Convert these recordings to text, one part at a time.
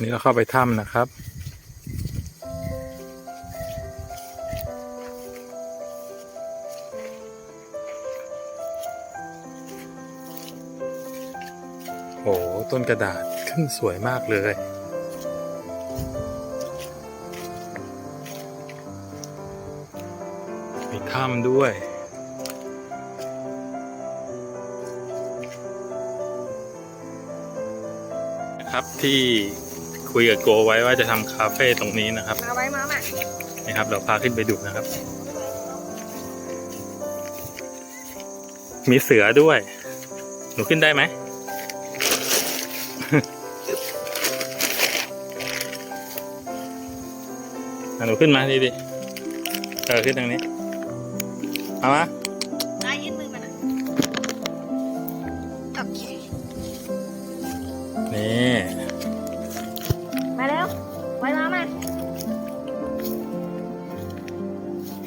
นี่เราเข้าไปถ้ำนะครับโอ้โห ต้นกระดาษขึ้นสวยมากเลยมีถ้ำด้วยนะครับที่ คุยกับโกไว้ว่าจะทำคาเฟ่ตรงนี้นะครับมาไว้มามานะครับ เราพาขึ้นไปดูนะครับ มีเสือด้วย หนูขึ้นได้ไหม อะหนูขึ้นมาดิดิเออขึ้นทางนี้ เอามา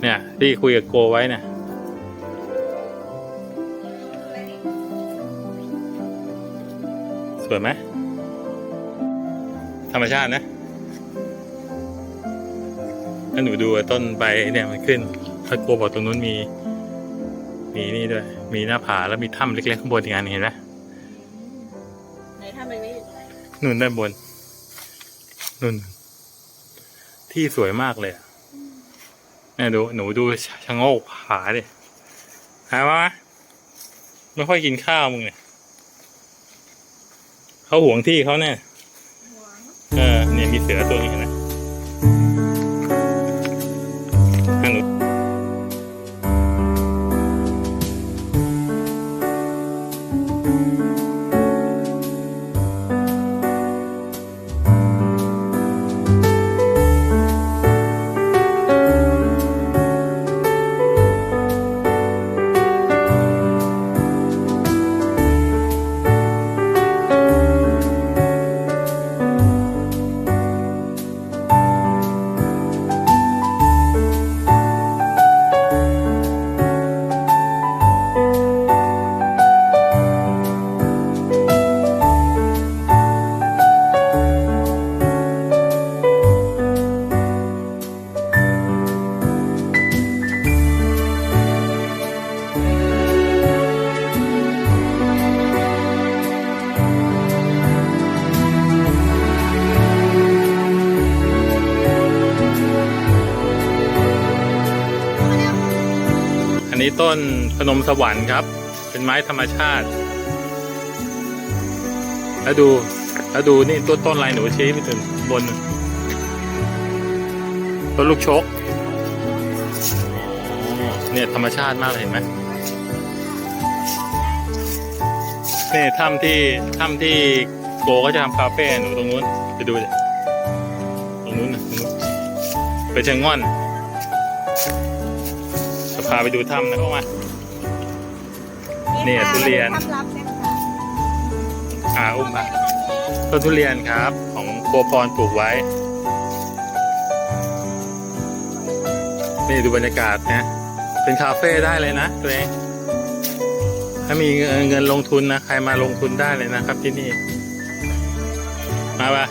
เนี่ยที่คุยกับโกไว้เนี่ยสวยไหมธรรมชาตินะถ้าหนูดูต้นใบเนี่ยมันขึ้นถ้าโกบอกตรงนู้นมี มีนี่ด้วย มีหน้าผาแล้วมีถ้ำเล็กๆข้างบนอีกอันเห็นไหมไหนทำไมไม่อยู่ตรงไหนนู่นด้านบนนู่นที่สวยมากเลยอะ เนี่ยดูหนูดูชะโงกผาดิหามาไม่ค่อยกินข้าวมึงเนี่ยเขาห่วงที่เขาเนี่ยเออเนี่ยมีเสือตัวนี้เห็นไนนี้ต้นพนมสวรรค์ครับ เป็นไม้ธรรมชาติ แล้วดู แล้วดูนี่ต้นต้นอะไรหนูชี้ไปถึงบน ต้นลูกชกเนี่ยธรรมชาติมากเลยเห็นไหมนี่ถ้ำที่ถ้ำที่โกก็จะทำคาเฟ่หนูตรงนู้นไปดูดิตรงนู้นนะตรงนู้นไปเชิงง่อน พาไปดูถ้ำนะเข้ามาเนี่ยทุเรียนทำรับใช่ไหมคะอ่าอุ้มมาต้นทุเรียนครับ ของครัวพรปลูกไว้ นี่ดูบรรยากาศนะเป็นคาเฟ่ได้เลยนะตัวเองถ้ามีเงินลงทุนนะ ใครมาลงทุนได้เลยนะครับที่นี่ มาปะ